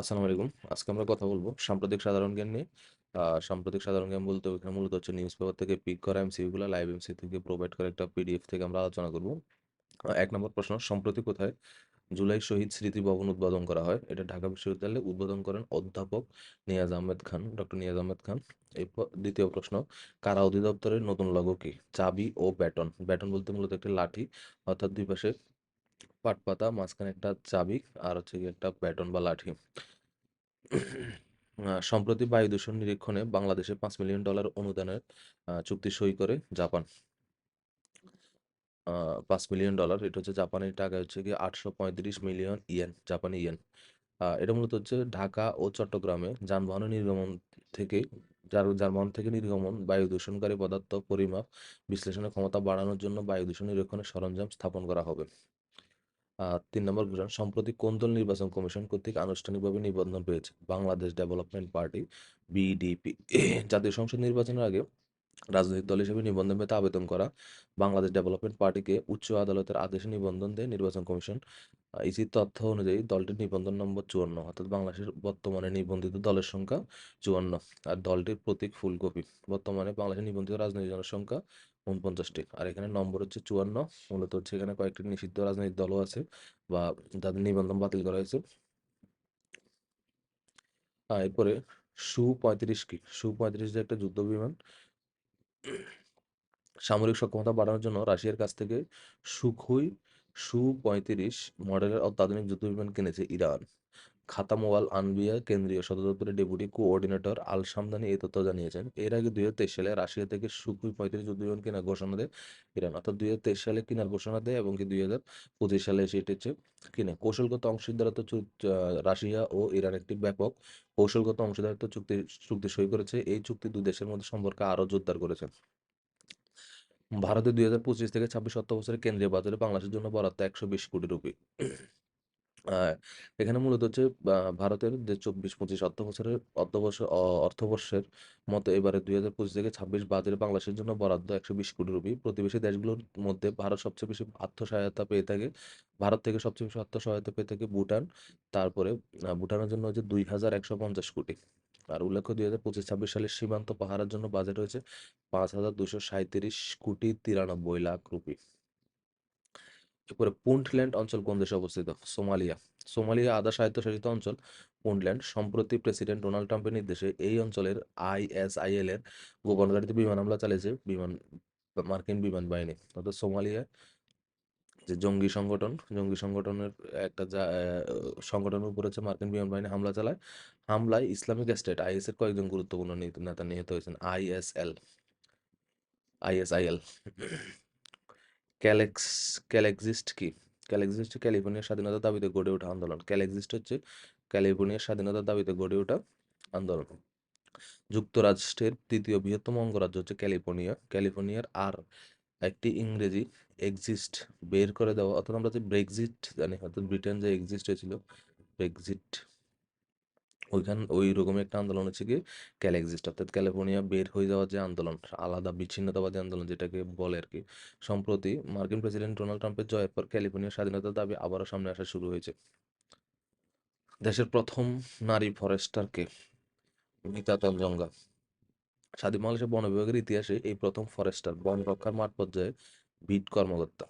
আসসালামু আলাইকুম। আজকে আমরা কথা বলব সাম্প্রতিক সাধারণ জ্ঞান নিয়ে। সাম্প্রতিক সাধারণ জ্ঞান বলতে ওইখানে মূলত হচ্ছে নিউজ পেপার থেকে পিক করা এমসিকিউ গুলা লাইভ এমসি থেকে প্রোভাইড করা একটা পিডিএফ থেকে আমরা আলোচনা করব। এক নম্বর প্রশ্ন সম্প্রতি কোথায় জুলাই শহীদ স্মৃতি ভবন উদ্বোধন করা হয়? এটা ঢাকা বিশ্ববিদ্যালয়ে উদ্বোধন করেন অধ্যাপক নিয়াজ আহমেদ খান, ডক্টর নিয়াজ আহমেদ খান। এরপর দ্বিতীয় প্রশ্ন কারা অধিদপ্তরের নতুন লোগো কি? চাবি ও ব্যাটন। ব্যাটন বলতে মূলত একটি লাঠি অর্থাৎ দুই পাশে পাটপাতা, মাঝখানে একটা চাবি আর হচ্ছে একটা ব্যাটন বা লাঠি। সম্প্রতি বায়ু দূষণ নিরীক্ষণে বাংলাদেশে $৫ মিলিয়ন ডলার অনুদানের চুক্তি সই করে জাপান। $৫ মিলিয়ন ডলার এটা হচ্ছে জাপানি টাকা হচ্ছে গিয়ে ৮৩৫ মিলিয়ন ইয়েন, জাপানি ইয়েন। এটা মূলত হচ্ছে ঢাকা ও চট্টগ্রামে যানবাহনের নির্গমন থেকে যার যানবাহন থেকে নির্গমন বায়ু দূষণকারী পদার্থ পরিমাপ, বিশ্লেষণের ক্ষমতা বাড়ানোর জন্য বায়ু দূষণ নিরীক্ষণের সরঞ্জাম স্থাপন করা হবে। ৩ নম্বর কোয়েশ্চেন সম্প্রতি কোন দল নির্বাচন কমিশন কর্তৃক আনুষ্ঠানিকভাবে নিবন্ধন পেয়েছে? Bangladesh development party, BDP. জাতীয় সংসদ নির্বাচনের আগে রাজনৈতিক দল হিসেবে নিবন্ধন পেতে আবেদন করা বাংলাদেশ ডেভেলপমেন্ট পার্টিকে উচ্চ আদালতের আদেশে নিবন্ধন দেয় নির্বাচন কমিশন। ইসির তথ্য অনুযায়ী দলটির নিবন্ধন নম্বর ৫৪ অর্থাৎ বাংলাদেশের বর্তমানে নিবন্ধিত দলের সংখ্যা ৫৪ আর দলটির প্রতীক ফুলকপি। বর্তমানে বাংলাদেশে নিবন্ধিত রাজনৈতিক দলের সংখ্যা ৪৯টি আর এখানে নম্বর হচ্ছে ৫৪ মূলত হচ্ছে এখানে কয়েকটি নিষিদ্ধ রাজনৈতিক দলও আছে বা যাদের নিবন্ধন বাতিল করা হয়েছে। এরপরে সু-৩৫ কি? সু-৩৫ যে একটা যুদ্ধ বিমান, সামরিক সক্ষমতা বাড়ানোর জন্য রাশিয়ার কাছ থেকে সুখোই সু-৩৫ মডেলের অত্যাধুনিক যুদ্ধ বিমান কিনেছে ইরান। খাতাম ওয়াল আনবিয়া কেন্দ্রীয় সদর দপ্তরের ডেপুটি কো-অর্ডিনেটর আল সামদানি এই তথ্য জানিয়েছেন। এর আগে ২০২৩ সালে রাশিয়া থেকে সুখোই ৩৫ যুদ্ধবিমান কেনার ঘোষণা দেয় ইরান। অর্থাৎ ২০২৩ সালে কেনার ঘোষণা দেয় এবং কি ২০২৫ সালে এসে হচ্ছে কিনে। কৌশলগত অংশীদারত্ব রাশিয়া ও ইরান একটি ব্যাপক কৌশলগত অংশীদারত্ব চুক্তি চুক্তি সই করেছে। এই চুক্তি দুই দেশের মধ্যে সম্পর্ক আরও জোরদার করেছে। ভারতে ২০২৫ থেকে ২৬ অর্থবছরে কেন্দ্রীয় বাজারে বাংলাদেশের জন্য বরাদ্দ ১২০ কোটি রুপি। এখানে মূলত হচ্ছে ভারতের যে ২৪-২৫ অর্থবছরের অর্থবর্ষ অ অর্থবর্ষের মতো এবারে ২০২৫ থেকে ২৬ বাজেটে বাংলাদেশের জন্য বরাদ্দ ১২০ কোটি রুপি। প্রতিবেশী দেশগুলোর মধ্যে ভারত সবচেয়ে বেশি আর্থ সহায়তা পেয়ে থাকে। ভারত থেকে সবচেয়ে বেশি আর্থ সহায়তা পেয়ে থাকে ভুটান। তারপরে ভুটানের জন্য হচ্ছে ২,১৫০ কোটি। আর উল্লেখ্য দুই হাজার পঁচিশ ছাব্বিশ সালের সীমান্ত পাহারার জন্য বাজেট হয়েছে ৫,২৩৭ কোটি ৯৩ লাখ রুপি। এরপরে পুন্টল্যান্ড অঞ্চল কোন দেশে অবস্থিত? সোমালিয়া। সোমালিয়া আধা স্বায়ত্তশাসিত অঞ্চল পুন্টল্যান্ড। সম্প্রতি প্রেসিডেন্ট ডোনাল্ড ট্রাম্পের নির্দেশে এই অঞ্চলের আইএসআইএল এর গোপন ঘাঁটিতে বিমান হামলা চালিয়েছে বিমান মার্কিন বিমান বাহিনী। অর্থাৎ সোমালিয়া যে জঙ্গি সংগঠন, জঙ্গি সংগঠনের একটা যা সংগঠনের উপর হচ্ছে মার্কিন বিমান বাহিনী হামলা চালায়। হামলায় ইসলামিক স্টেট আইএস এর কয়েকজন গুরুত্বপূর্ণ নেতা নিহত হয়েছেন। আইএসএল আইএসআইএল ক্যালেক্স, ক্যালেক্সিস্ট কি? ক্যালেক্সিস্ট ক্যালিফোর্নিয়ার স্বাধীনতার দাবিতে গড়ে ওঠা আন্দোলন। ক্যালেক্সিস্ট হচ্ছে ক্যালিফোর্নিয়ার স্বাধীনতার দাবিতে গড়ে ওঠা আন্দোলন। যুক্তরাষ্ট্রের তৃতীয় বৃহত্তম অঙ্গরাজ্য হচ্ছে ক্যালিফোর্নিয়া। ক্যালিফোর্নিয়ার আর একটি ইংরেজি এক্সিস্ট বের করে দেওয়া, অর্থাৎ আমরা যে ব্রেক্সিট জানি, অর্থাৎ ব্রিটেন যে এক্সিস্ট হয়েছিল, ব্রেক্সিট ওইখান, ওইরকমই একটা আন্দোলন হচ্ছে গিয়ে ক্যালেক্সিস্ট অর্থাৎ ক্যালিফোর্নিয়া বের হয়ে যাওয়ার যে আন্দোলন, আলাদা বিচ্ছিন্নতাবাদী আন্দোলন যেটাকে বলে আরকি। সম্প্রতি মার্কিন প্রেসিডেন্ট ডোনাল্ড ট্রাম্পের জয়ের পর ক্যালিফোর্নিয়ার স্বাধীনতার দাবি আবারও সামনে আসা শুরু হয়েছে। দেশের প্রথম নারী ফরেস্টারকে মিতা তঞ্জঙ্ঘা। স্বাধীন বাংলাদেশের বন বিভাগের ইতিহাসে এই প্রথম ফরেস্টার বন রক্ষার মাঠ পর্যায়ে বিট কর্মকর্তা।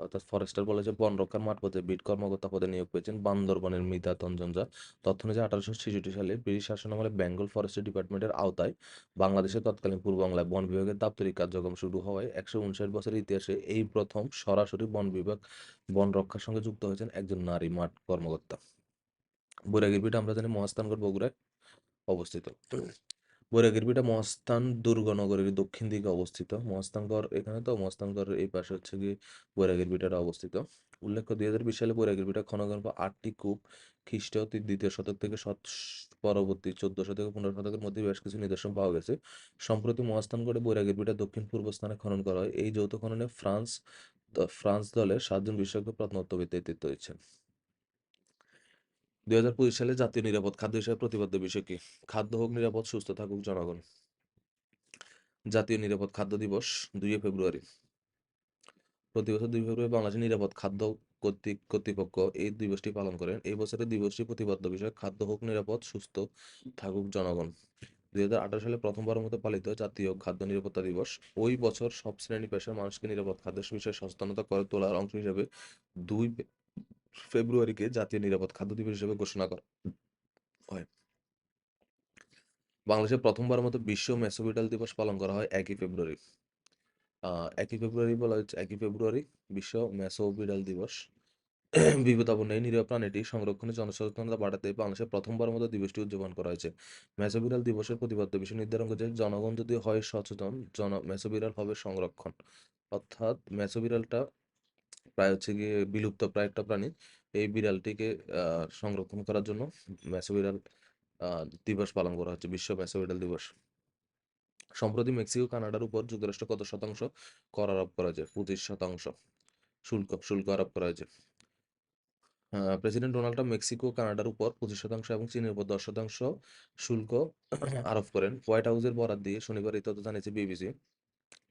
অর্থাৎ ফরেস্টার বলে যে বন রক্ষার মাঠ পর্যায়ে বিট কর্মকর্তা পদে নিয়োগ পেয়েছেন বান্দরবনের মিতা তঞ্জঙ্ঘা। তথ্য অনুযায়ী ১৮৬৬ সালে ব্রিটিশ শাসনামলে বেঙ্গল ফরেস্ট ডিপার্টমেন্টের আওতায় বাংলাদেশের তৎকালীন পূর্ব বাংলায় বন বিভাগের দাপ্তরিক কার্যক্রম শুরু হওয়ায় ১৫৯ বছরের ইতিহাসে এই প্রথম সরাসরি বন বিভাগ বন রক্ষার সঙ্গে যুক্ত হয়েছেন একজন নারী মাঠ কর্মকর্তা। বৈরাগীর পিঠ আমরা জানি মহাস্থানগড় বগুড়ায় অবস্থিত। বৈরাগীর পিঠা মহাস্থান দুর্গনগরের দক্ষিণ দিকে অবস্থিত। মহাস্থানগড় এখানে তো মহাস্থানগড়ের এই পাশে হচ্ছে গিয়ে বৈরাগীর পিঠাটা অবস্থিত। উল্লেখ্য ২০২০ সালে বৈরাগীর পিঠা খননকল্প ৮টি কূপ, খ্রিস্টীয় দ্বিতীয় শতক থেকে শত পরবর্তী ১৪শ থেকে ১৫ শতকের মধ্যে বেশ কিছু নিদর্শন পাওয়া গেছে। সম্প্রতি মহাস্থানগড়ে বৈরাগীর পিঠা দক্ষিণ-পূর্ব স্থানে খনন করা হয়। এই যৌথ খননে ফ্রান্স ফ্রান্স দলের ৭ জন বিশেষজ্ঞ প্রত্নতত্ত্ববিদ নেতৃত্ব দিচ্ছেন। ২০২৫ সালে জাতীয় নিরাপদ খাদ্য হিসেবে প্রতিপাদ্য বিষয় কি? খাদ্য হোক নিরাপদ, সুস্থ থাকুক জনগণ। জাতীয় নিরাপদ খাদ্য দিবস ২ ফেব্রুয়ারি। প্রতি বছর ২ ফেব্রুয়ারি বাংলাদেশে নিরাপদ খাদ্য কর্তৃক কর্তৃপক্ষ এই দিবসটি পালন করেন এই বছরের দিবসটি প্রতিপাদ্য বিষয় খাদ্য হোক নিরাপদ সুস্থ থাকুক জনগণ দুই হাজার আঠারো সালে প্রথমবারের মতো পালিত জাতীয় খাদ্য নিরাপত্তা দিবস ওই বছর সব শ্রেণি পেশার মানুষকে নিরাপদ খাদ্য বিষয়ে সচেতনতা করে তোলার অংশ হিসেবে দুই ফেব্রুয়ারিকে জাতীয় নিরাপদ খাদ্য দিবস হিসেবে ঘোষণা করা হয়। বাংলাদেশে প্রথমবারের মতো বিশ্ব মেসোবিটাল দিবস পালন করা হয় একই ফেব্রুয়ারি। একই ফেব্রুয়ারি বলা হচ্ছে একই ফেব্রুয়ারি বিশ্ব মেসোবিটাল দিবস। বিপদাপন্ন এই নিরীহ প্রাণীটি সংরক্ষণে জনসচেতনতা বাড়াতে বাংলাদেশে প্রথমবার মতো দিবসটি উদযাপন করা হয়েছে। মেসোবিরাল দিবসের প্রতিপাদ্য বিষয় নির্ধারণ করেছে জনগণ যদি হয় সচেতন, জন মেসোবিরাল হবে সংরক্ষণ। অর্থাৎ মেসোবিরালটা প্রায় হচ্ছে গিয়ে বিলুপ্ত প্রায় একটা প্রাণী। এই বিড়ালটিকে সংরক্ষণ করার জন্য মেসোবিরাল আহ, দিবস পালন করা হচ্ছে বিশ্ব মেসোবিরাল দিবস। সম্প্রতি মেক্সিকো কানাডার উপর যুক্তরাষ্ট্র কত শতাংশ কর আরোপ করা হয়েছে? পঁচিশ শতাংশ। শুল্ক শুল্ক আরোপ করা হয়েছে। প্রেসিডেন্ট ডোনাল্ড ট্রাম্প মেক্সিকো কানাডার উপর পঁচিশ শতাংশ এবং চীনের উপর দশ শতাংশ শুল্ক আরোপ করেন। হোয়াইট হাউসের বরাত দিয়ে শনিবার এই তথ্য জানিয়েছে বিবিসি।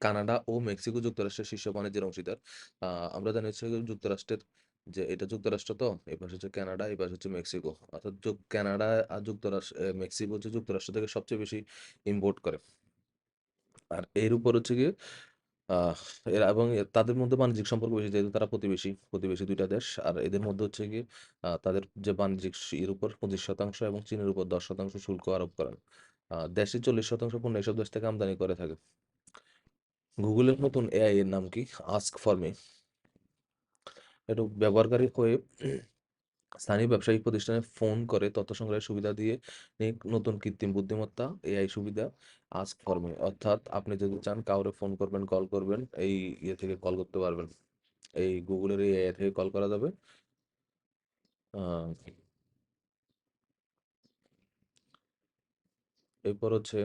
কানাডা ও মেক্সিকো যুক্তরাষ্ট্রের শীর্ষ বাণিজ্যের অংশীদার। আহ, আমরা জানি হচ্ছে যুক্তরাষ্ট্রের যে এটা যুক্তরাষ্ট্র তো এই পাশে হচ্ছে কানাডা এই পাশে হচ্ছে মেক্সিকো। অর্থাৎ যুক- কানাডা আর যুক্তরাষ্ট্র মেক্সিকো হচ্ছে যুক্তরাষ্ট্র থেকে সবচেয়ে বেশি ইম্পোর্ট করে। আর এর উপর হচ্ছে গিয়ে আহ এবং তাদের মধ্যে বাণিজ্যিক সম্পর্ক বেশি যেহেতু তারা প্রতিবেশী প্রতিবেশী দুইটা দেশ। আর এদের মধ্যে হচ্ছে কি আহ, তাদের যে বাণিজ্যিক এর উপর পঁচিশ শতাংশ এবং চীনের উপর দশ শতাংশ শুল্ক আরোপ করেন। আহ, দেশে চল্লিশ শতাংশ পণ্য এসব দেশ থেকে আমদানি করে থাকে। গুগলের নতুন এআই এর নাম কি? আস্ক ফর মি এটা ব্যবহারকারী হয়ে স্থানীয় ব্যবসায়িক প্রতিষ্ঠানে ফোন করে তথ্য সংগ্রহের সুবিধা দিয়ে নতুন কৃত্রিম বুদ্ধিমত্তা এআই সুবিধা আস্ক ফর মি অর্থাৎ আপনি যদি চান কাউরে ফোন করবেন কল করবেন, এই ইয়ে থেকে কল করতে পারবেন। এই গুগলের এই এআই থেকে কল করা যাবে। এরপর হচ্ছে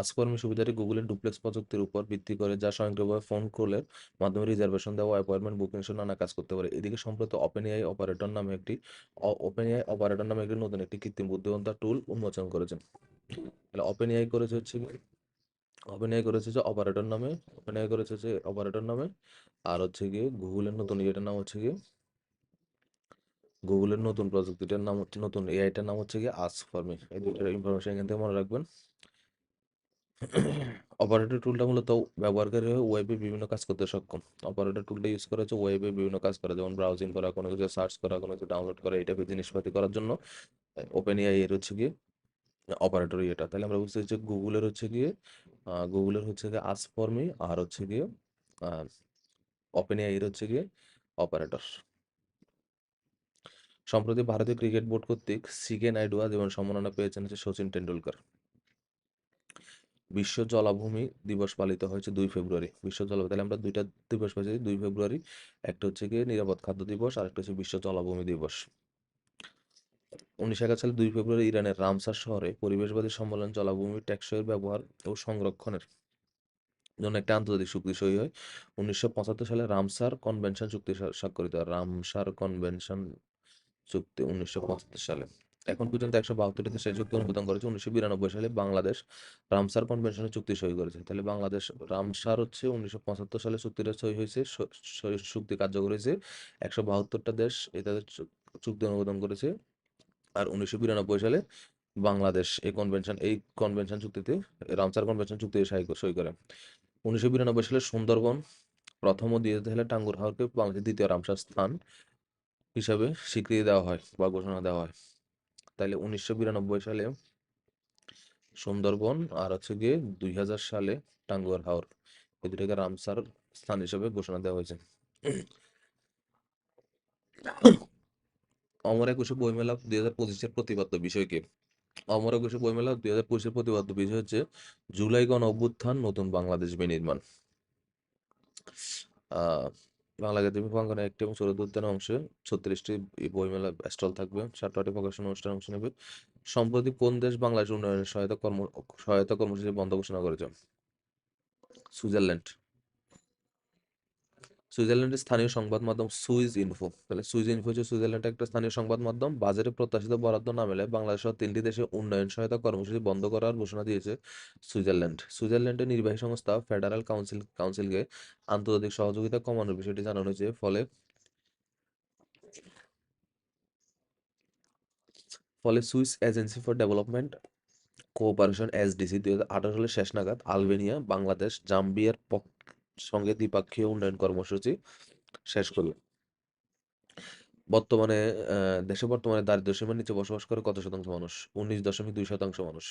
আজকর্মী সুবিধাটি গুগলের ডুপ্লেক্স প্রযুক্তির উপর ভিত্তি করে যা স্বয়ংক্রিয়ভাবে ফোন কলের মাধ্যমে রিজার্ভেশন দেওয়া, অ্যাপয়েন্টমেন্ট, বুকিং সহ নানা কাজ করতে পারে। এদিকে সম্প্রতি ওপেন এআই অপারেটর নামে একটি ওপেন এআই অপারেটর নামে একটি নতুন একটি কৃত্রিম বুদ্ধিমত্তা টুল উন্মোচন করেছেন তাহলে ওপেন এআই করেছে হচ্ছে এআই করেছে যে অপারেটর নামে এআই করেছে যে অপারেটর নামে, আর হচ্ছে গিয়ে গুগলের নতুন ইয়েটার নাম হচ্ছে গিয়ে, গুগলের নতুন প্রযুক্তিটার নাম হচ্ছে, নতুন এআইটার নাম হচ্ছে গিয়ে আস্ক ফর মি এই দুইটার ইনফরমেশন এখান থেকে মনে রাখবেন। অপারেটর টুলটা মূলত ব্যবহারকারী হয়ে ওয়েবে বিভিন্ন কাজ করতে সক্ষম। অপারেটর টুলটা ইউজ করা হচ্ছে ওয়েবে বিভিন্ন কাজ করা, যেমন ব্রাউজিং করা, কোনো কিছু সার্চ করা, কোনো কিছু ডাউনলোড করা, এই টাইপের জিনিসপাতি করার জন্য ওপেন এআই এর হচ্ছে গিয়ে অপারেটর ইয়েটা। তাহলে আমরা বুঝতে হচ্ছে গুগলের হচ্ছে গিয়ে গুগলের হচ্ছে গিয়ে আস ফর মি আর হচ্ছে গিয়ে ওপেন এআই এর হচ্ছে গিয়ে অপারেটর সম্প্রতি ভারতীয় ক্রিকেট বোর্ড কর্তৃক সিকে নাইডু আজীবন সম্মাননা পেয়েছেন হচ্ছে সচিন টেন্ডুলকার বিশ্ব জলাভূমি দিবস পালিত হয়েছে দুই ফেব্রুয়ারি। বিশ্ব জলাভূমি, তাহলে আমরা দুইটা দিবস পাইছি, দুই ফেব্রুয়ারি। একটা হচ্ছে গিয়ে নিরাপদ খাদ্য দিবস, আর একটা হচ্ছে বিশ্ব জলাভূমি দিবস। উনিশশো একাত্তর সালে দুই ফেব্রুয়ারি ইরানের রামসার শহরে পরিবেশবাদী সম্মেলন জলাভূমি টেকসইয়ের ব্যবহার ও সংরক্ষণের জন্য একটা আন্তর্জাতিক চুক্তি সই হয়। উনিশশো পঁচাত্তর সালে রামসার কনভেনশন চুক্তি স্বাক্ষরিত রামসার কনভেনশন চুক্তি উনিশশো পঁচাত্তর সালে। এখন পর্যন্ত একশো বাহাত্তরটি দেশ চুক্তি অনুমোদন করেছে। উনিশশো বিরানব্বই সালে বাংলাদেশ রামসার কনভেনশনে চুক্তি সই করেছে। তাহলে বাংলাদেশ রামসার হচ্ছে উনিশশো পঁচাত্তর সালে চুক্তিটা সই হয়েছে চুক্তি কার্যকর হয়েছে। একশো বাহাত্তরটা দেশ তাদের চুক্তি অনুমোদন করেছে। আর উনিশশো বিরানব্বই সালে বাংলাদেশ এই কনভেনশন এই কনভেনশন চুক্তিতে, রামসার কনভেনশন চুক্তিতে সই করে। উনিশশো বিরানব্বই সালে সুন্দরবন প্রথম ও দ্বিতীয় সালে টাঙ্গুর হাওরকে বাংলাদেশের দ্বিতীয় রামসার স্থান হিসাবে স্বীকৃতি দেওয়া হয় বা ঘোষণা দেওয়া হয়। তাইলে উনিশশো সালে সুন্দরবন আর হচ্ছে গিয়ে দুই হাজার সালে টাঙ্গুয়ার হাওর এই দুটাকে রামসার স্থান হিসেবে ঘোষণা দেওয়া হয়েছে। অমর একুশে বইমেলা দুই হাজার পঁচিশের প্রতিপাদ্য বিষয় কি? অমর একুশে বইমেলা দুই হাজার পঁচিশের প্রতিপাদ্য বিষয় হচ্ছে জুলাই গণ অভ্যুত্থান নতুন বাংলাদেশ বিনির্মাণ। আহ বাংলা একাডেমি প্রাঙ্গনে একটি এবং চৌদ্দ উদ্যান অংশে, ছত্রিশটি বইমেলা স্টল থাকবে, সাতটি প্রকাশন অনুষ্ঠান অংশ নেবে। সম্প্রতি কোন দেশ বাংলাদেশ উন্নয়নের সহায়তা কর্ম, সহায়তা কর্মসূচি বন্ধ ঘোষণা করেছে? সুইজারল্যান্ড। সুইজারল্যান্ডের স্থানীয় সংবাদ মাধ্যম সুইজ ইনফো। তাহলে সুইজ ইনফো হচ্ছে সুইজারল্যান্ডের একটা স্থানীয় সংবাদ মাধ্যম। বাজারে প্রত্যাশিত বরাদ্দ না মেলে বাংলাদেশ সহ তিনটি দেশে উন্নয়ন সহায়তা কর্মসূচি বন্ধ করার ঘোষণা দিয়েছে সুইজারল্যান্ড। সুইজারল্যান্ডের নির্বাহী সংস্থা ফেডারেল কাউন্সিল, কাউন্সিলকে আন্তর্জাতিক সহযোগিতা কমানোর বিষয়টি জানানো হয়েছে, ফলে ফলে Swiss agency for development cooperation SDC দুই হাজার আঠারো সালের শেষ নাগাদ আলবেনিয়া, বাংলাদেশ, জাম্বিয়ার পক- সঙ্গে দ্বিপাক্ষীয় উন্নয়ন কর্মসূচি শেষ করল। বর্তমানে দেশে বর্তমানে দারিদ্র্য সীমার নিচে বসবাস করে কত শতাংশ মানুষ? উনিশ দশমিক দুই শতাংশ মানুষ।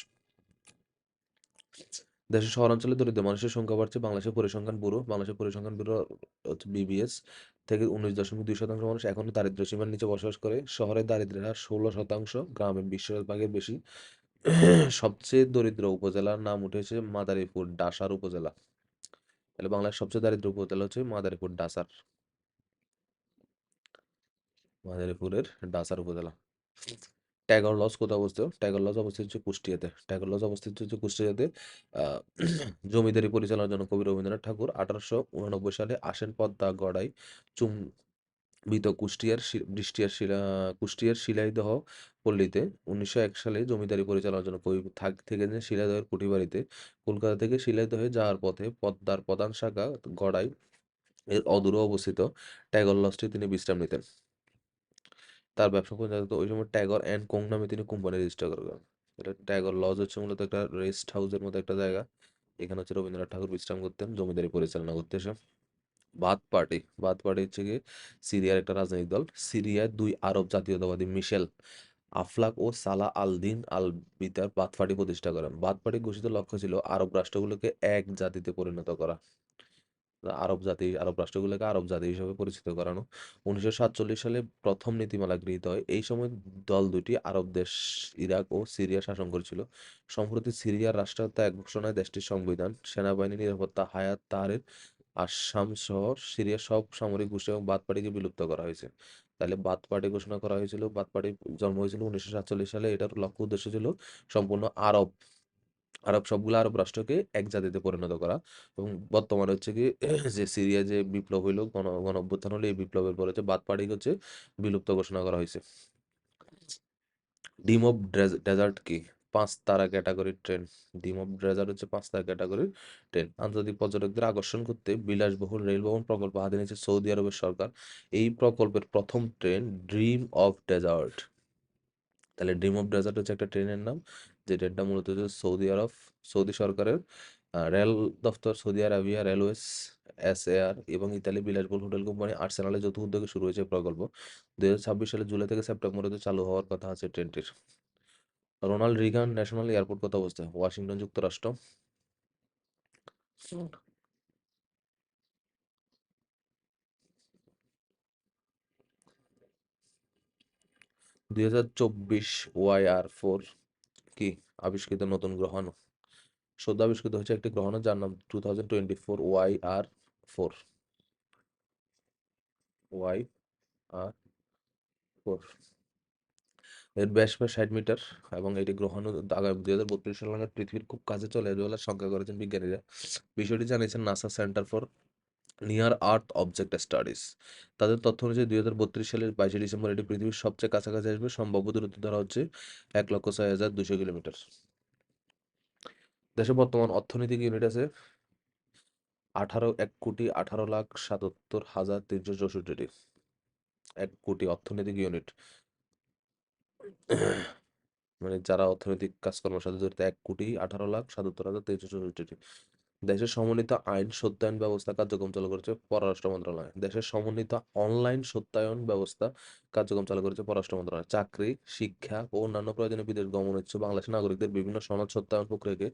দেশের শহরাঞ্চলে দরিদ্র মানুষের সংখ্যা বাড়ছে। বাংলাদেশের পরিসংখ্যান ব্যুরো, বাংলাদেশের পরিসংখ্যান ব্যুরো বিবিএস থেকে উনিশ দশমিক দুই শতাংশ মানুষ এখনও দারিদ্র্য সীমার নিচে বসবাস করে। শহরে দারিদ্র্যের হার ষোলো শতাংশ, গ্রামে বিশ ভাগের বেশি। সবচেয়ে দরিদ্র উপজেলার নাম উঠেছে মাদারীপুর, ডাসার উপজেলা। তাহলে বাংলার সবচেয়ে দারিদ্র উপজেলা হচ্ছে মাদারীপুর ডাসার। মাদারীপুরের ডাসার উপজেলা। ট্যাগর লজ কোথায় অবস্থিত? ট্যাগর লজ অবস্থিত হচ্ছে কুষ্টিয়াতে। ট্যাগর লজ অবস্থিত হচ্ছে কুষ্টিয়াতে জমিদারি পরিচালনার জন্য কবি রবীন্দ্রনাথ ঠাকুর আঠারোশো উনানব্বই সালে আসেন পদ্মা গড়াই চুম্বিত কুষ্টিয়ার বৃষ্টিয়ার শিলা, কুষ্টিয়ার শিলাইদহ পল্লীতে। উনিশশো এক সালে জমিদারি পরিচালনার জন্য থাক থেকে যে শিলাইদহের কুঠিবাড়িতে। কলকাতা থেকে শিলাইদহে যাওয়ার পথে পদ্মার প্রধান শাখা গড়াই এর অদূরে অবস্থিত ট্যাগর লজটি তিনি বিশ্রাম নিতেন। তার ব্যবসা পরিচালিত ওই সময় ট্যাগর অ্যান্ড কোং নামে তিনি কোম্পানি রেজিস্টার করেন এটা ট্যাগর লজ হচ্ছে মূলত একটা রেস্ট হাউসের মতো একটা জায়গা। এখানে হচ্ছে রবীন্দ্রনাথ ঠাকুর বিশ্রাম করতেন, জমিদারি পরিচালনা করতে এসে। বাথ পার্টি বাথ পার্টি হচ্ছে কি সিরিয়ার একটা রাজনৈতিক দল। সিরিয়ার দুই আরব জাতীয়তাবাদী মিশেল আফলাক ও সালা আল দিন আল বিতার বাথ পার্টি প্রতিষ্ঠা করেন। বাথ পার্টি ঘোষিত লক্ষ্য ছিল আরব রাষ্ট্রগুলোকে এক জাতিতে পরিণত করা। আরব জাতি, আরব রাষ্ট্রগুলোকে আরব জাতি হিসেবে পরিচিত করানো। উনিশশো সাতচল্লিশ সালে প্রথম নীতিমালা গৃহীত হয়। এই সময় দল দুটি আরব দেশ, ইরাক ও সিরিয়া শাসন করেছিল। সম্প্রতি সিরিয়ার রাষ্ট্রায়ত্ত এক ঘোষণায় দেশটির সংবিধান সেনাবাহিনী নিরাপত্তা, হায়াত তাহারের আসাম সহ সিরিয়ার সব সামরিক গোষ্ঠী এবং বাদ পার্টিকে বিলুপ্ত করা হয়েছে। তাহলে বাদ পার্টি ঘোষণা করা হয়েছিল বাদ পার্টি জন্ম হয়েছিল উনিশশো সাতচল্লিশ সালে। এটার লক্ষ্য উদ্দেশ্য ছিল সম্পূর্ণ আরব আরব সবগুলো আরব রাষ্ট্রকে এক জাতিতে পরিণত করা। এবং বর্তমানে হচ্ছে কি, যে সিরিয়া যে বিপ্লব হইল, গণ গণ অভ্যুত্থান হলো, এই বিপ্লবের পর হচ্ছে বাদ পার্টি হচ্ছে বিলুপ্ত ঘোষণা করা হয়েছে। ডিম অফ ডেজার্ট কি? পাঁচ তারা ক্যাটাগরির ট্রেন ডিম অফ ডেজার্ট হচ্ছে পাঁচ তারা ক্যাটাগরির ট্রেন আন্তর্জাতিক পর্যটকদের আকর্ষণ করতে বিলাসবহুল রেল ভবন প্রকল্প হাতে নিয়েছে সৌদি আরবের সরকার। এই প্রকল্পের প্রথম ট্রেন ড্রিম অফ ডেজার্ট তাহলে ড্রিম অফ ডেজার্ট হচ্ছে একটা ট্রেনের নাম, যে ট্রেনটা মূলত হচ্ছে সৌদি আরব, সৌদি সরকারের রেল দফতর, সৌদি আরবিয়া রেলওয়েজ এসএআর এবং ইতালি বিলাসবহুল হোটেল কোম্পানি আর্সেনালের যৌথ উদ্যোগে শুরু হয়েছে প্রকল্প। ছাব্বিশ সালের জুলাই থেকে সেপ্টেম্বরে চালু হওয়ার কথা আছে ট্রেনটির রোনাল্ড রিগান ন্যাশনাল এয়ারপোর্ট কত অবস্থায় ওয়াশিংটন যুক্তরাষ্ট্র। দুই হাজার চব্বিশ ওয়াই আর ফোর কি? আবিষ্কৃত নতুন গ্রহাণু। সদ্য আবিষ্কৃত হয়েছে একটি গ্রহাণু যার নাম two thousand twenty four Y R four. Y R four. এর ব্যাস প্রায় ষাট মিটার এবং এটি গ্রহাণু আগামী দুই হাজার বত্রিশ সাল নাগাদ পৃথিবীর খুব কাছে চলে আসবে বলে শঙ্কা করেছেন বিজ্ঞানীরা। বিষয়টি জানিয়েছেন NASA centre for near earth object studies. তাদের তথ্য অনুযায়ী দুই হাজার বত্রিশ সালের বাইশে ডিসেম্বর এটি পৃথিবীর সবচেয়ে কাছাকাছি আসবে। সম্ভাব্য দূরত্ব ধরা হচ্ছে এক লক্ষ ছয় হাজার দুশো কিলোমিটার। দেশে বর্তমান অর্থনৈতিক ইউনিট আছে আঠারো, এক কোটি আঠারো লাখ সাতাত্তর হাজার তিনশো চৌষট্টিটি। এক কোটি অর্থনৈতিক ইউনিট। মানে যারা অর্থনৈতিক কাজকর্মের সাথে জড়িত, এক কোটি আঠারো লাখ সাতাত্তর হাজার তিনশো চৌষট্টি দেশের সমন্বিত আইন সত্যায়ন ব্যবস্থা কার্যক্রম চালু করেছে পররাষ্ট্র মন্ত্রণালয়। দেশের সমন্বিত অনলাইন সত্যায়ন ব্যবস্থা কার্যক্রম চালু করেছে পররাষ্ট্র মন্ত্রণালয়। চাকরি, শিক্ষা ও অন্যান্য প্রয়োজনীয় বিদেশ গমন ইচ্ছুক বাংলাদেশের নাগরিকদের বিভিন্ন সনদ সত্যায়ন প্রক্রিয়াকে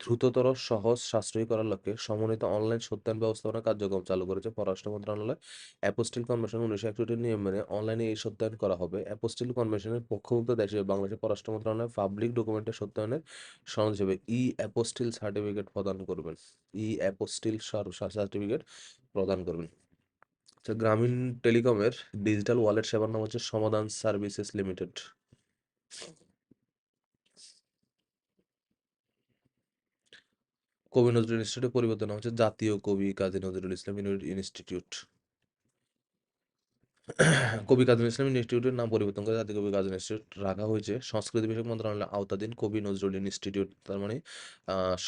দ্রুততর, সহজ, সাশ্রয়ী করার লক্ষ্যে সমন্বিত অনলাইন সত্যায়ন ব্যবস্থাপনা কার্যক্রম চালু করেছে পররাষ্ট্র মন্ত্রণালয়। অ্যাপোস্টিল কনভেনশন উনিশশো একষট্টির নিয়ম মেনে অনলাইনে এই সত্যায়ন করা হবে। অ্যাপোস্টিল কনভেনশনের পক্ষভুক্ত দেশ হিসেবে বাংলাদেশের পররাষ্ট্র মন্ত্রণালয় পাবলিক ডকুমেন্টের সত্যায়নের সনদ হিসেবে ই অ্যাপোস্টিল সার্টিফিকেট প্রদান করবেন। ই অ্যাপোস্টিল সার্টিফিকেট প্রদান করবেন। আচ্ছা গ্রামীণ টেলিকমের ডিজিটাল ওয়ালেট সেবার নাম হচ্ছে সমাধান সার্ভিসেস লিমিটেড। কবি নজরুল ইনস্টিটিউটের পরিবর্তন হচ্ছে জাতীয় কবি কাজী নজরুল ইসলাম ইনস্টিটিউট। কবি কাজী ইসলাম ইনস্টিটিউটের নাম পরিবর্তন করে জাতীয় কবি কাজী ইনস্টিটিউট রাখা হয়েছে। সংস্কৃতি বিষয়ক মন্ত্রণালয়ের আওতাধীন কবি নজরুল ইনস্টিটিউট, তার মানে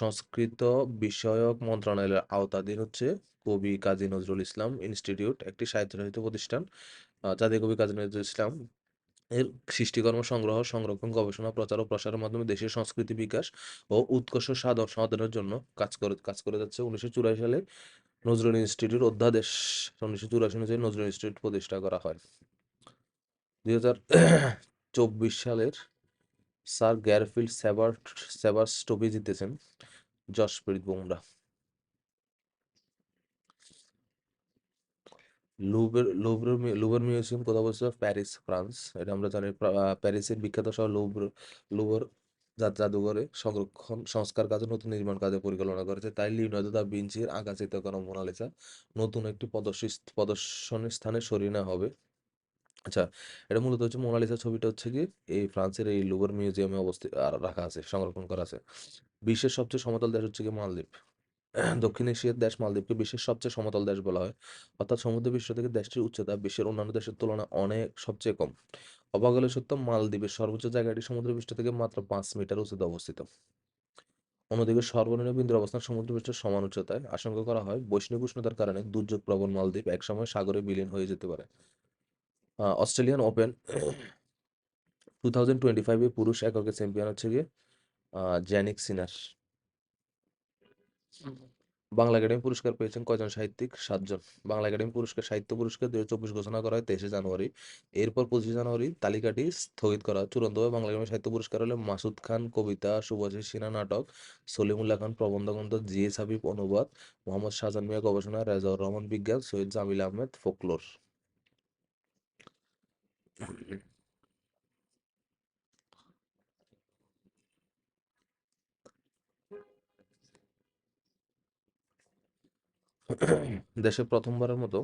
সংস্কৃত বিষয়ক মন্ত্রণালয়ের আওতাধীন হচ্ছে কবি কাজী নজরুল ইসলাম ইনস্টিটিউট, একটি স্বায়ত্তশাসিত প্রতিষ্ঠান। জাতীয় কবি কাজী নজরুল ইসলাম এর সৃষ্টিকর্ম সংগ্রহ, সংরক্ষণ, গবেষণা, প্রচার ও প্রসারের মাধ্যমে দেশের সংস্কৃতি বিকাশ ও উৎকর্ষ সাধন সাধনের জন্য কাজ করে কাজ করে যাচ্ছে। উনিশশো চুরাশি সালে নজরুল ইনস্টিটিউট অধ্যাদেশ, উনিশশো চুরাশি অনুযায়ী নজরুল ইনস্টিটিউট প্রতিষ্ঠা করা হয়। দুই হাজার চব্বিশ সালের sir Garfield Sobers Sobers trophy জিতেছেন জসপ্রীত বুমরা। লুভের লুভর মিউজিয়াম কোথাও অবস্থিত প্যারিস, ফ্রান্স। এটা আমরা জানি প্যারিসের বিখ্যাত শহর লুভর লুভর জাদুঘরে সংরক্ষণ, সংস্কার কাজে, নতুন নির্মাণ কাজে পরিকল্পনা করেছে। তাই লিওনার্দো দা ভিঞ্চির আঁকা চিত্রকর্ম মোনালিসা নতুন একটি প্রদর্শনী স্থানে সরিয়ে নেওয়া হবে। আচ্ছা এটা মূলত হচ্ছে মোনালিসা ছবিটা হচ্ছে কি, এই ফ্রান্সের এই লুভর মিউজিয়ামে অবস্থিত রাখা আছে, সংরক্ষণ করা আছে। বিশ্বের সবচেয়ে সমতল দেশ হচ্ছে কি মালদ্বীপ। দক্ষিণ এশিয়ার দেশ মালদ্বীপকে বিশ্বের সবচেয়ে সমতল দেশ বলা হয়। অর্থাৎ সমুদ্র বিশ্ব থেকে দেশটির উচ্চতা বিশ্বের অন্যান্য দেশের তুলনায় অনেক সবচেয়ে কম। অবাক হলে সত্য, মালদ্বীপের সর্বোচ্চ জায়গাটি সমুদ্রপৃষ্ঠ থেকে মাত্র পাঁচ মিটার উচ্চতায় অবস্থিত। অন্যদিকে সর্বনিম্ন বিন্দুর অবস্থান সমুদ্রপৃষ্ঠের সমান উচ্চতায়। আশঙ্কা করা হয় বৈষ্ণব উষ্ণতার কারণে দুর্যোগ প্রবণ মালদ্বীপ একসময় সাগরে বিলীন হয়ে যেতে পারে। Australian Open two thousand twenty ফাইভে পুরুষ এককে চ্যাম্পিয়ন হচ্ছে গিয়ে জ্যানিক সিনার বাংলা একাডেমি পুরস্কার পেয়েছেন কয়জন সাহিত্যিক? সাতজন। বাংলা একাডেমি পুরস্কার, সাহিত্য পুরস্কার দুই চব্বিশ ঘোষণা করা হয় তেইশে জানুয়ারি। এরপর পঁচিশে জানুয়ারি তালিকাটি স্থগিত করা। চূড়ান্তভাবে বাংলা একাডেমি সাহিত্য পুরস্কার হলে মাসুদ খান, কবিতা সুভাষিস সিনহা নাটক, সলিমুল্লাহ খান, প্রবন্ধ গ্রন্থ, জি এস হাবিব, অনুবাদ, মোহাম্মদ শাহজাহান মিয়া, গবেষণা, রেজাউর রহমান বিজ্ঞান, সৈয়দ জামিল আহমেদ, ফোকলোর। দেশে প্রথমবারের মতো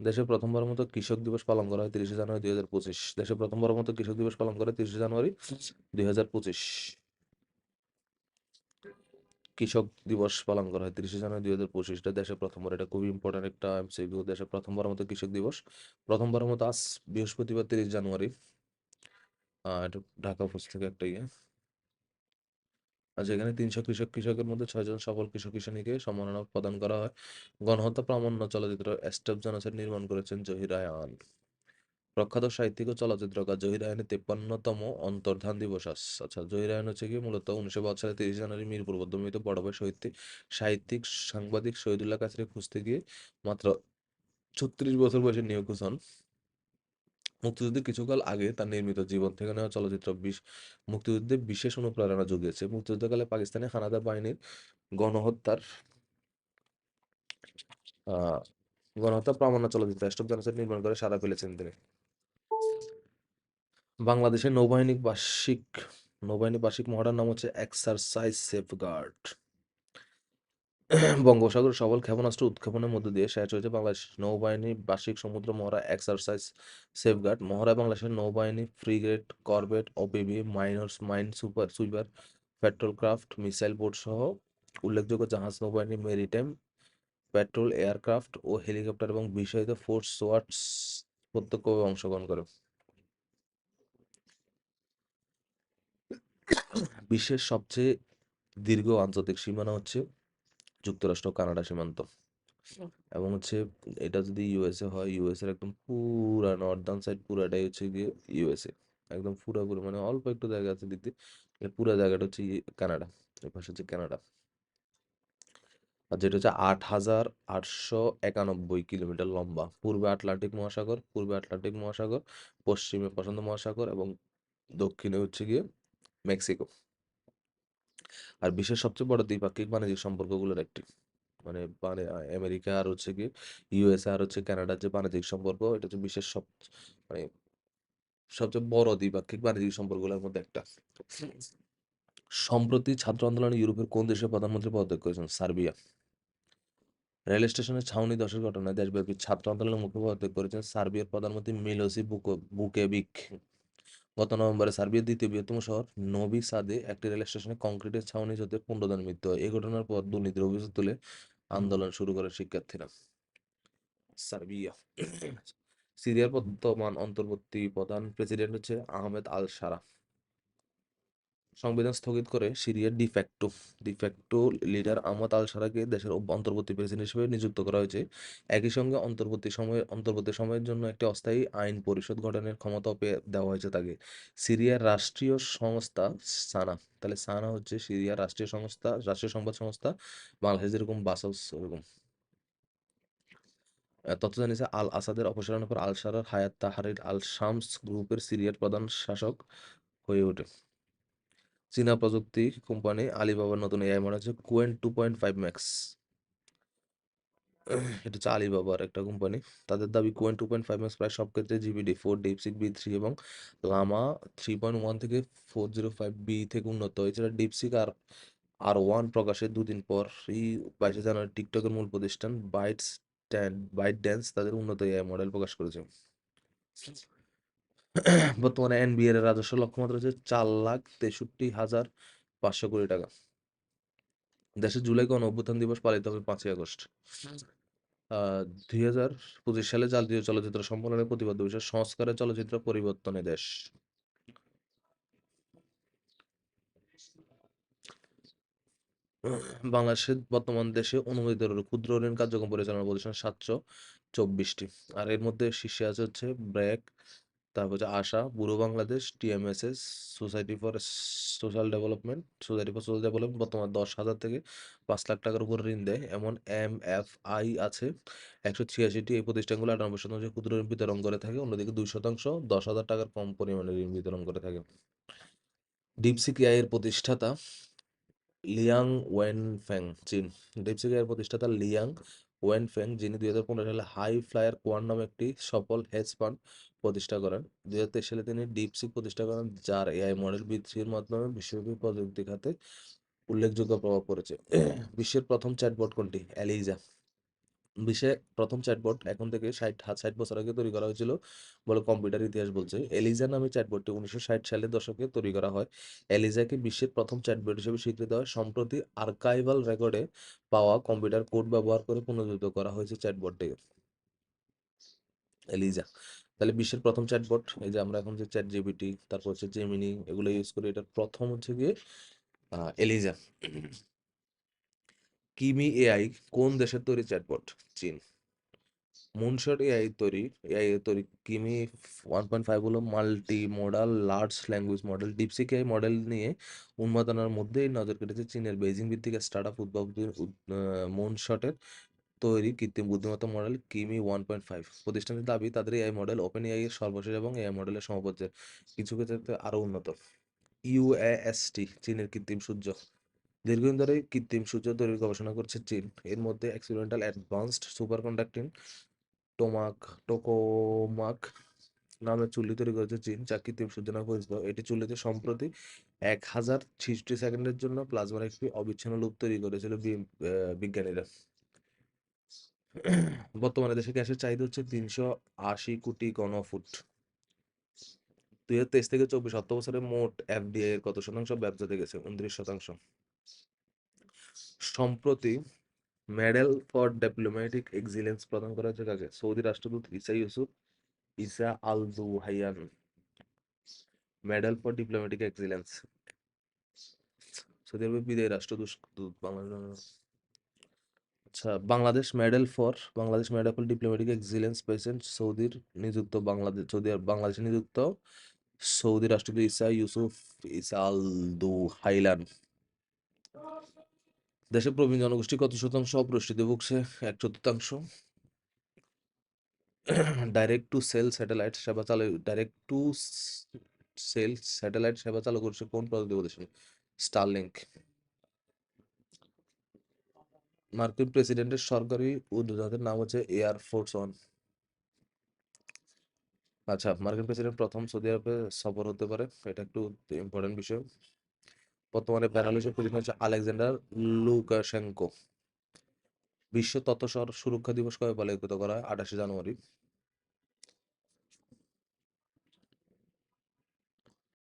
দেশে প্রথমবারের মতো কৃষক দিবস পালন করা হয় তিরিশে জানুয়ারি দুই হাজার পঁচিশ। দেশে প্রথমবারের মতো কৃষক দিবস পালন করে তিরিশে জানুয়ারি দুই হাজার পঁচিশ। কৃষক দিবস পালন করা হয় তিরিশে জানুয়ারি দুই হাজার পঁচিশটা দেশে প্রথমবার, এটা খুবই ইম্পর্টেন্ট একটা এমসিকিউ দেশে প্রথমবারের মতো কৃষক দিবস। প্রথমবারের মতো আজ বৃহস্পতিবার তিরিশ জানুয়ারি। এটা ঢাকা পোস্ট থেকে একটা ইয়ে। আচ্ছা এখানে তিনশো কৃষক কৃষকের মধ্যে ছয়জন সফল কৃষক কিষানীকে সম্মাননা প্রদান করা হয়, গণহত্যা প্রামাণ্য চলচ্চিত্র স্টেপ জনসের নির্মাণ করেছেন জহির রায়হান প্রখ্যাত সাহিত্যিক ও চলচ্চিত্রকার জহির রায়হানের তেপ্পান্নতম অন্তর্ধান দিবস আচ্ছা জহির রায়হান হচ্ছে কি মূলত উনিশশো বাহাত্তর সালে তিরিশ জানুয়ারি মিরপুর বদ্ধমিত বড় ভাই সাহিত্যিক সাহিত্যিক, সাংবাদিক শহীদুল্লাহ কাছরে খুঁজতে গিয়ে মাত্র ছত্রিশ বছর বয়সে নিয়োগ হন। মুক্তিযুদ্ধের কিছুকাল আগে তার নির্মিত জীবন থেকে নেওয়া চলচ্চিত্র মুক্তিযুদ্ধে বিশেষ অনুপ্রেরণা জুগিয়েছে। মুক্তিযুদ্ধকালে পাকিস্তানি হানাদার বাহিনীর গণহত্যার গণহত্যা প্রামাণ্য চলচ্চিত্র স্টপ জনসেট নির্মাণ করে সারা ফেলেছেন তিনি। বাংলাদেশের নৌবাহিনী বার্ষিক নৌবাহিনী বার্ষিক মহড়ার নাম হচ্ছে এক্সারসাইজ সেফগার্ড। বঙ্গোপসাগর সবল ক্ষেপণাস্ত্র উৎক্ষেপণের মধ্য দিয়ে শেষ হয়েছে বাংলাদেশ নৌবাহিনী, বার্ষিক সমুদ্র মহড়া, এক্সারসাইজ, সেফগার্ড মহড়ায় বাংলাদেশের নৌবাহিনী, frigate, corvette OPV minors, mine super sweeper patrol craft, missile boat সহ উল্লেখযোগ্য জাহাজ, নৌবাহিনী, মেরিটাইম, পেট্রোল, এয়ারক্রাফট ও হেলিকপ্টার এবং বিষয়িত ফোর্স ওয়ার্ডস প্রত্যক্ষভাবে অংশগ্রহণ করে। বিশ্বের সবচেয়ে দীর্ঘ আন্তর্জাতিক সীমানা হচ্ছে যুক্তরাষ্ট্র কানাডা সীমান্ত। এবং হচ্ছে এটা যদি ইউএসএ হয় ইউএসএ এর একদম পুরা নর্দার্ন সাইড পুরাটাই হচ্ছে গিয়ে ইউএসএ একদম পুরোপুরি মানে অল্প একটু জায়গা আছে দিতে পুরো জায়গাটা হচ্ছে কানাডা এই পাশে হচ্ছে কানাডা। আর যেটা হচ্ছে আট হাজার আটশো একানব্বই কিলোমিটার লম্বা পূর্বে আটলান্টিক মহাসাগর পূর্বে আটলান্টিক মহাসাগর পশ্চিমে প্রশান্ত মহাসাগর এবং দক্ষিণে হচ্ছে গিয়ে মেক্সিকো। আর বিশ্বের সবচেয়ে বড় দ্বিপাক্ষিক বাণিজ্যিক সম্পর্কগুলোর একটি। মানে মানে আমেরিকা আর হচ্ছে কি ইউএসএ আর হচ্ছে কানাডার যে বাণিজ্যিক সম্পর্ক, এটা হচ্ছে বিশ্বের সব মানে সবচেয়ে বড় দ্বিপাক্ষিক বাণিজ্যিক সম্পর্কগুলোর মধ্যে একটা। সম্প্রতি ছাত্র আন্দোলনে ইউরোপের কোন দেশের প্রধানমন্ত্রী পদত্যাগ করেছেন? সার্বিয়া। রেল স্টেশনে ছাউনি ধসের ঘটনায় দেশব্যাপী ছাত্র আন্দোলনের মুখে পদত্যাগ করেছেন সার্বিয়ার প্রধানমন্ত্রী মিলোসি বুকো বুকেবিক গত নভেম্বরে সার্বিয়ার দ্বিতীয় বৃহত্তম শহর নবি সাদে একটি রেল স্টেশনে কংক্রিটের ছাউনি হতে পুণ্ডদান মৃত্যু হয়। এই ঘটনার পর দুর্নীতির অভিযোগ তুলে আন্দোলন শুরু করে শিক্ষার্থীরা। সার্বিয়া, সিরিয়ার বর্তমান অন্তর্বর্তী প্রধান প্রেসিডেন্ট হচ্ছে আহমেদ আল সারা সংবিধান স্থগিত করে সিরিয়ার de facto de facto leader Ahmad al সারাকে দেশের অন্তর্বর্তী প্রেসিডেন্ট হিসেবে নিযুক্ত করা হয়েছে। একই সঙ্গে অন্তর্বর্তী সময়ে অন্তর্বর্তী সময়ের জন্য একটি অস্থায়ী আইন পরিষদ গঠনের ক্ষমতাও পেয়ে দেওয়া হয়েছে তাকে। সিরিয়ার রাষ্ট্রীয় সংস্থা সানা। তাহলে সানা হচ্ছে সিরিয়ার রাষ্ট্রীয় সংস্থা, রাষ্ট্রীয় সংবাদ সংস্থা, বাংলাদেশ যেরকম বাসাউস ওরকম তথ্য জানিয়েছে আল আসাদের অপসারণের পর আল সারার হায়াত তাহারির আল শামস গ্রুপের সিরিয়ার প্রধান শাসক হয়ে ওঠে। চীনা প্রযুক্তি কোম্পানি আলিবাবার নতুন এআই মডেল হচ্ছে Qwen two point five max এটা হচ্ছে আলিবাবার একটা কোম্পানি। তাদের দাবি Qwen two point five max প্রায় সব ক্ষেত্রে GPT four DeepSeek V three এবং লামা থ্রি পয়েন্ট ওয়ান থেকে ফোর জিরো ফাইভ বি থেকে উন্নত। এছাড়া ডিপসিক আর আর ওয়ান প্রকাশের দুদিন পর এই বাইশে জানুয়ারি টিকটকের মূল প্রতিষ্ঠান বাইটস বাইট ড্যান্স তাদের উন্নত এআই মডেল প্রকাশ করেছে। বর্তমানে এনবিআর এর রাজস্ব লক্ষ্যমাত্রা হচ্ছে চার লাখ তেষট্টি হাজার পাঁচশো কোটি টাকা। দেশে জুলাই গণ অভ্যুত্থান দিবস পালিত হবে পাঁচই আগস্ট। দুই হাজার পঁচিশ সালে জাতীয় চলচ্চিত্র সম্মেলনের প্রতিবাদ বিষয় সংস্কারের চলচ্চিত্র পরিবর্তনে দেশ। বাংলাদেশের বর্তমান দেশে অনুমোদিত ক্ষুদ্র ঋণ কার্যক্রম পরিচালনা প্রতিষ্ঠান সাতশো চব্বিশটি। আর এর মধ্যে শীর্ষে আছে হচ্ছে ব্র্যাক তারপর হচ্ছে ASA bureau Bangladesh, TMSS, society for social development, society for social development বর্তমানে দশ হাজার থেকে পাঁচ লাখ টাকার উপর ঋণ দেয়। এমন এম এফ আই আছে, একশো ছিয়াশিটি এই প্রতিষ্ঠানগুলো আটানব্বই শতাংশ ক্ষুদ্র ঋণ বিতরণ করে থাকে, অন্যদিকে দুই শতাংশ দশ হাজার টাকার কম পরিমাণে ঋণ বিতরণ করে থাকে। ডিপসিক এআই এর প্রতিষ্ঠাতা লিয়াং ওয়েনফেং, চীন। ডিপসিক এর প্রতিষ্ঠাতা লিয়াং ওয়েনফেং, যিনি দুই হাজার পনেরো সালে হাই ফ্লায়ার কোয়ান নামে একটি সফল হেজ ফান্ড প্রতিষ্ঠা করেন। দুই হাজার তেইশ সালে তিনি ডিপসিক প্রতিষ্ঠা করেন, যার এআই মডেল বৃদ্ধির মাধ্যমে বিশ্বব্যাপী প্রযুক্তি খাতে উল্লেখযোগ্য প্রভাব পড়েছে। বিশ্বের প্রথম চ্যাটবট কোনটি? এলিজা বিশ্বে প্রথম চ্যাটবট এখন থেকে ষাট ষাট বছর আগে তৈরি করা হয়েছিল বলে কম্পিউটার ইতিহাস বলছে। এলিজা নামে চ্যাটবটটি উনিশশো ষাট সালের দশকে তৈরি করা হয়। এলিজাকে বিশ্বের প্রথম চ্যাটবট হিসেবে স্বীকৃত হয় সম্প্রতি আর্কাইভাল রেকর্ডে পাওয়া কম্পিউটার কোড ব্যবহার করে পুনরুদ্ধার করা হয়েছে চ্যাটবটটিকে এলিজা তাহলে বিশ্বের প্রথম চ্যাটবট এই যে আমরা এখন যে চ্যাট জিবিটি তারপর হচ্ছে জেমিনি এগুলো ইউজ করি। এটার প্রথম হচ্ছে গিয়ে এলিজা কিমি এআই কোন দেশের তৈরি চ্যাটবট চীন। মুনশট এআই তৈরি এআই তৈরি কিমি ওয়ান পয়েন্ট ফাইভ হলো multi modal large language model DeepSeek AI model নিয়ে উন্মাদনার মধ্যেই নজর কেটেছে চীনের বেজিং ভিত্তিক স্টার্ট আপ উদ্ভাবক মুনশটের তৈরি কৃত্রিম বুদ্ধিমত্তা মডেল কিমি ওয়ান পয়েন্ট ফাইভ। প্রতিষ্ঠানের দাবি, তাদের এআই মডেল ওপেন এআই এর সর্বশেষ এবং এআই মডেলের সমপর্যায়ের কিছু ক্ষেত্রে আরও উন্নত। ইউএএসটি চীনের কৃত্রিম সূর্য। দীর্ঘদিন ধরে কৃত্রিম সূর্য তৈরির গবেষণা করছে চীন। এর মধ্যে এক্সপেরিমেন্টাল অ্যাডভান্সড সুপার কন্ডাক্টিং টোমাক টোকোমাক নামে চুল্লি তৈরি করেছে চীন, যা কৃত্রিম সূর্য নামে পরিচিত। এটি চুল্লিতে সম্প্রতি এক হাজার ছিষট্টি সেকেন্ডের জন্য প্লাজমার একটি অবিচ্ছিন্ন লুপ তৈরি করেছিল বিজ্ঞানীরা। বর্তমানে দেশে গ্যাসের চাহিদা হচ্ছে তিনশো আশি কোটি ঘনফুট দুই হাজার তেইশ থেকে চব্বিশ অর্থ বছরে মোট এফডিআই এর কত শতাংশ? ব্যবসাতে গেছে উনত্রিশ শতাংশ। সম্প্রতি মেডেল ফর ডিপ্লোম্যাটিক এক্সিলেন্স প্রদান করা হয়েছে কাকে সৌদি রাষ্ট্রদূত Isa Yousef Isa Al Duhailan medal for diplomatic excellence. Saudi আরবের বিদায়ী রাষ্ট্রদূত বাংলাদেশ। আচ্ছা Bangladesh medal for Bangladesh medal for diplomatic excellence পেয়েছেন সৌদির নিযুক্ত বাংলাদেশ সৌদি বাংলাদেশে নিযুক্ত সৌদি রাষ্ট্রদূত ইসা ইউসুফ ইসা আল দুহাইলান দেশের প্রবীণ জনগোষ্ঠী কত শতাংশ অপুষ্টিতে ভুগছে? এক চতুর্থাংশ। ডাইরেক্ট টু সেল স্যাটেলাইট সেবা চালু ডাইরেক্ট টু সেল স্যাটেলাইট সেবা চালু করছে কোন প্রযুক্তি প্রতিষ্ঠান স্টারলিংক মার্কিন প্রেসিডেন্টের সরকারি উদ্যোগের নাম হচ্ছে এয়ার ফোর্স ওয়ান। আচ্ছা মার্কিন প্রেসিডেন্ট প্রথম সৌদি আরবে সফর হতে পারে এটা একটু ইম্পর্টেন্ট বিষয়। বর্তমানে বেলারুশের প্রেসিডেন্ট হচ্ছে আলেকজান্ডার লুকাশেঙ্কো। বিশ্ব তথ্য সুরক্ষা দিবস কবে পালিত করা হয়? আঠাশে জানুয়ারি।